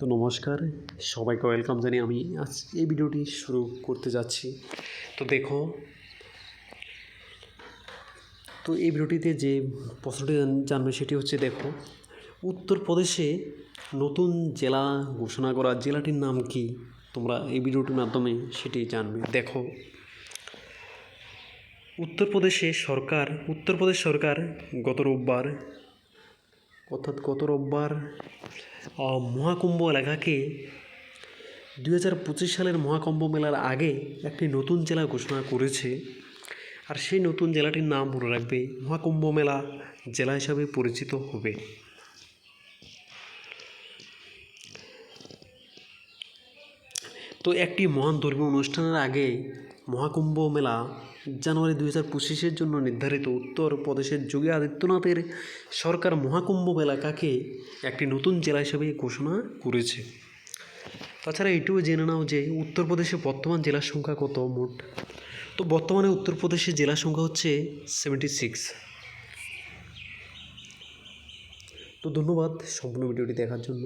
তো নমস্কার, সবাইকে ওয়েলকাম জানিয়ে আমি আজ এই ভিডিওটি শুরু করতে যাচ্ছি। তো দেখো, তো এই ভিডিওটিতে যে প্রশ্নটি জানবে সেটি হচ্ছে দেখো, উত্তরপ্রদেশে নতুন জেলা ঘোষণা করা জেলাটির নাম কি? তোমরা এই ভিডিওটির মাধ্যমে সেটি জানবে। দেখো, উত্তরপ্রদেশে সরকার, উত্তরপ্রদেশ সরকার গত রোববার অর্থাৎ গত রোববার? মহাকুম্ভ এলাকাকে দুই হাজার পঁচিশ সালের মহাকুম্ভ মেলার আগে একটি নতুন জেলা ঘোষণা করেছে। আর সেই নতুন জেলাটির নাম মনে রাখবে মহাকুম্ভ মেলা জেলা হিসাবে পরিচিত হবে। তো একটি মহান ধর্মীয় অনুষ্ঠানের আগে মহাকুম্ভ মেলা জানুয়ারি দুই হাজার পঁচিশের জন্য নির্ধারিত উত্তরপ্রদেশের যোগী আদিত্যনাথের সরকার মহাকুম্ভ এলাকাকে একটি নতুন জেলা হিসেবে ঘোষণা করেছে? তাছাড়া এটিও জেনে নাও যে উত্তরপ্রদেশে বর্তমান জেলার সংখ্যা কত মোট? তো বর্তমানে উত্তরপ্রদেশের জেলার সংখ্যা হচ্ছে সেভেন্টি সিক্স তো ধন্যবাদ সম্পূর্ণ ভিডিওটি দেখার জন্য।